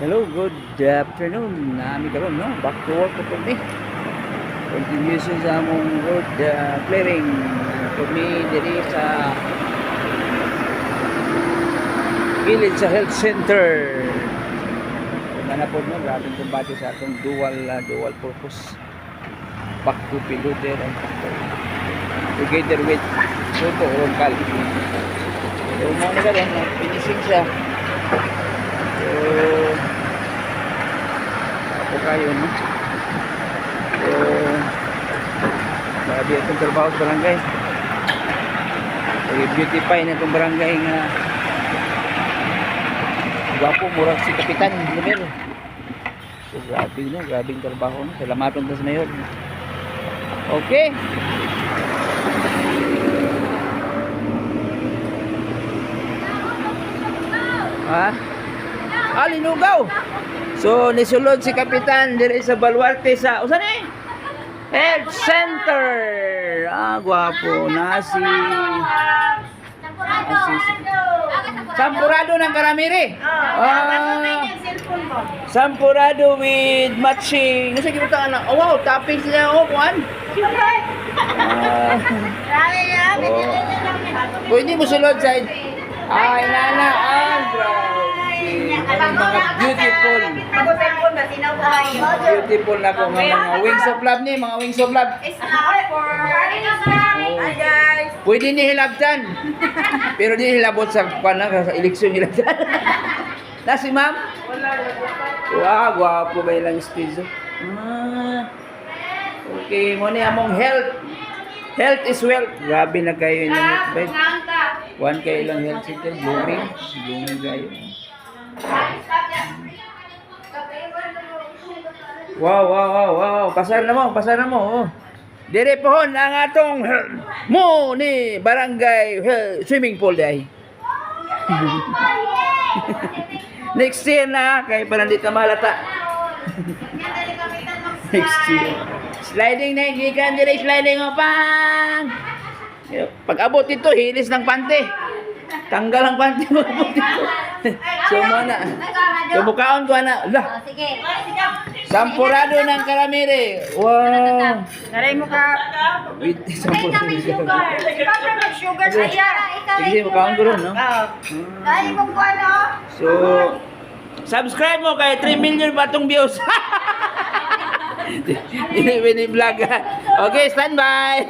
Hello, good afternoon. Nami karon no, back to work po mi. Continuation sa among road uh, clearing po mi diri sa Gilid sa health center. Kana po no, grabing kumbate sa atong dual uh, dual purpose. Back to piloter and factor. Together with Soto Roncal. So, mo na karon, finishing siya. So, ako kayo, no? So, grabe itong trabaho sa barangay. So, beautify na itong barangay nga gwapo, murag si Kapitan Lumero. So, grabe no, grabe yung trabaho, no? Salamaton sa mayor. Okay. Ha? Ah, linugaw. So, nisulod si Kapitan dire sa Baluarte sa, usan eh? Health Center. Ah, gwapo na si... Sampurado ng Karamiri. Ah, Sampurado with matching. Nasa kita anak. Oh, wow, toppings niya. Oh, kuan. Ah, pwede mo sulod sa... Ay, nana. Ah, mga beautiful. Beautiful na po nga mga wings of love ni, mga wings of love. It's not for Hi guys. Pwede ni hilabtan. Pero di hilabot sa pana sa eleksyon hilabtan. na si ma'am? Wow, gwapo ba ilang stage? Ah. Okay, mo ni among health. Health is wealth. Grabe na kayo yung health ba? One kayo lang health center. Blooming. Blooming kayo. Wow, wow, wow, wow. Pasar na mo, pasar na mo. Oh. Dire pohon ang atong mo ni barangay swimming pool day. Next year na kay para di ka malata. Next year. Sliding na gikan dire sliding mo pang. Pag abot ito hilis ng pante. Tanggal ang pante mo abot ito. so mo na. So bukaon ko na. Lah, Sige. sampurado ng karamire. Wow. Naray mo ka. With sampurado ng karamire. Papa mag sugar sa iya. Sige, bukaon ko rin, no? Dali mong kuha no? So, subscribe mo kay 3 million pa itong views. Ini, ini vlog. Okay, stand by.